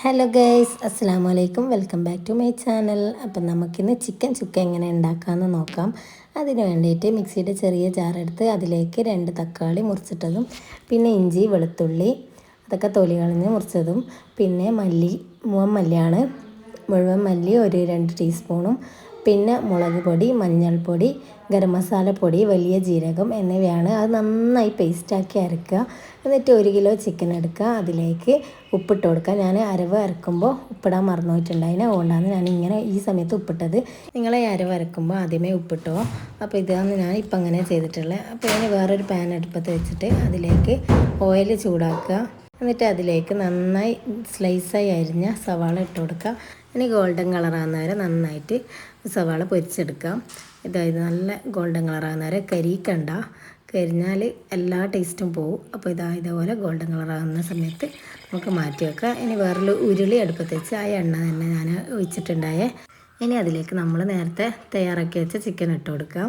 Hello guys അസ്സാം വലൈക്കും welcome back to my channel അപ്പം നമുക്കിന്ന് ചിക്കൻ ചുക്ക എങ്ങനെ ഉണ്ടാക്കാമെന്ന് നോക്കാം. അതിന് വേണ്ടിയിട്ട് മിക്സിയുടെ ചെറിയ ജാറെടുത്ത് അതിലേക്ക് രണ്ട് തക്കാളി മുറിച്ചിട്ടതും പിന്നെ ഇഞ്ചി വെളുത്തുള്ളി അതൊക്കെ തൊലി കളഞ്ഞ് മുറിച്ചതും പിന്നെ മല്ലി മുവൻ മല്ലിയാണ്. മുഴുവൻ മല്ലി ഒരു രണ്ട് ടീസ്പൂണും പിന്നെ മുളക് പൊടി മഞ്ഞൾപ്പൊടി ഗരം മസാല പൊടി വലിയ ജീരകം എന്നിവയാണ്. അത് നന്നായി പേസ്റ്റാക്കി അരക്കുക. എന്നിട്ട് ഒരു കിലോ ചിക്കൻ എടുക്കുക. അതിലേക്ക് ഉപ്പിട്ട് കൊടുക്കുക. ഞാൻ അരവ് അരക്കുമ്പോൾ ഉപ്പിടാൻ മറന്നുപോയിട്ടുണ്ടായിന് അതുകൊണ്ടാണ് ഞാൻ ഇങ്ങനെ ഈ സമയത്ത് ഉപ്പിട്ടത്. നിങ്ങളെ അരവ് അരക്കുമ്പോൾ ആദ്യമേ ഉപ്പിട്ടോ? അപ്പോൾ ഇതാണ് ഞാൻ ഇപ്പം അങ്ങനെ ചെയ്തിട്ടുള്ളത്. അപ്പോൾ ഇനി വേറൊരു പാൻ അടുപ്പത്ത് വെച്ചിട്ട് അതിലേക്ക് ഓയിൽ ചൂടാക്കുക. എന്നിട്ട് അതിലേക്ക് നന്നായി സ്ലൈസായി അരിഞ്ഞ സവാള ഇട്ട് കൊടുക്കാം. ഇനി ഗോൾഡൻ കളറാകുന്ന വരെ നന്നായിട്ട് സവാള പൊരിച്ചെടുക്കാം. ഇതായത് നല്ല ഗോൾഡൻ കളറാകുന്ന വരെ കരിക്കണ്ട കരിഞ്ഞാൽ എല്ലാ ടേസ്റ്റും പോവും. അപ്പോൾ ഇതാ ഇതേപോലെ ഗോൾഡൻ കളറാകുന്ന സമയത്ത് നമുക്ക് മാറ്റി വെക്കാം. ഇനി വേറൊരു ഉരുളി അടുപ്പത്ത് വെച്ച് ആ എണ്ണ തന്നെ ഞാൻ ഒഴിച്ചിട്ടുണ്ടായേ. ഇനി അതിലേക്ക് നമ്മൾ നേരത്തെ തയ്യാറാക്കി വെച്ച ചിക്കൻ ഇട്ട് കൊടുക്കാം.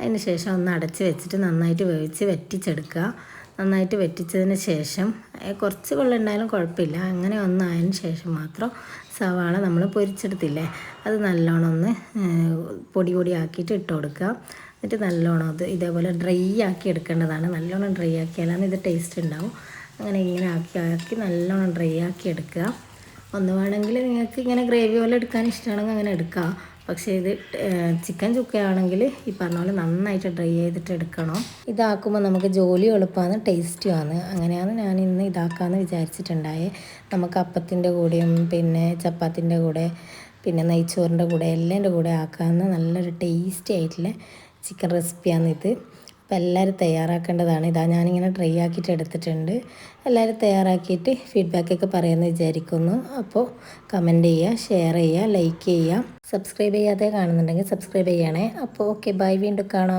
അതിന് ശേഷം ഒന്ന് അടച്ച് വെച്ചിട്ട് നന്നായിട്ട് വേവിച്ച് വറ്റിച്ചെടുക്കുക. നന്നായിട്ട് വറ്റിച്ചതിന് ശേഷം കുറച്ച് വെള്ളം ഉണ്ടായാലും കുഴപ്പമില്ല. അങ്ങനെ ഒന്നായതിന് ശേഷം മാത്രം സവാള നമ്മൾ പൊരിച്ചെടുത്തില്ലേ? അത് നല്ലോണം ഒന്ന് പൊടി പൊടി ആക്കിയിട്ട് ഇട്ട് കൊടുക്കുക. എന്നിട്ട് നല്ലോണം അത് ഇതേപോലെ ഡ്രൈ ആക്കി എടുക്കേണ്ടതാണ്. നല്ലോണം ഡ്രൈ ആക്കിയാലാണ് ഇത് ടേസ്റ്റ് ഉണ്ടാവും. അങ്ങനെ ഇങ്ങനെ ആക്കി ആക്കി നല്ലോണം ഡ്രൈ ആക്കി എടുക്കുക. ഒന്ന് വേണമെങ്കിൽ നിങ്ങൾക്ക് ഇങ്ങനെ ഗ്രേവി പോലെ എടുക്കാൻ ഇഷ്ടമാണെങ്കിൽ അങ്ങനെ എടുക്കാം. പക്ഷേ ഇത് ചിക്കൻ ചുക്കയാണെങ്കിൽ ഈ പറഞ്ഞ പോലെ നന്നായിട്ട് ഡ്രൈ ചെയ്തിട്ട് എടുക്കണം. ഇതാക്കുമ്പോൾ നമുക്ക് ജോലി എളുപ്പമാണ് ടേസ്റ്റുമാണ് അങ്ങനെയാണ് ഞാൻ ഇന്ന് ഇതാക്കാമെന്ന് വിചാരിച്ചിട്ടുണ്ടായേ. നമുക്ക് അപ്പത്തിന്റെ കൂടെയും പിന്നെ ചപ്പാത്തിന്റെ കൂടെ പിന്നെ നെയ്ച്ചോറിന്റെ കൂടെ എല്ലാന്റെ കൂടെ ആക്കാവുന്ന നല്ലൊരു ടേസ്റ്റി ആയിട്ടുള്ള ചിക്കൻ റെസിപ്പിയാണ് ഇത് അപ്പോൾ എല്ലാവരും തയ്യാറാക്കേണ്ടതാണ്. ഇതാ ഞാനിങ്ങനെ ട്രൈ ആക്കിയിട്ട് എടുത്തിട്ടുണ്ട്. എല്ലാവരും തയ്യാറാക്കിയിട്ട് ഫീഡ്ബാക്കൊക്കെ പറയുമെന്ന് വിചാരിക്കുന്നു. അപ്പോൾ കമന്റ് ചെയ്യുക ഷെയർ ചെയ്യുക ലൈക്ക് ചെയ്യുക. സബ്സ്ക്രൈബ് ചെയ്യാതെ കാണുന്നുണ്ടെങ്കിൽ സബ്സ്ക്രൈബ് ചെയ്യണേ. അപ്പോൾ ഓക്കെ ബൈ വീണ്ടും കാണാം.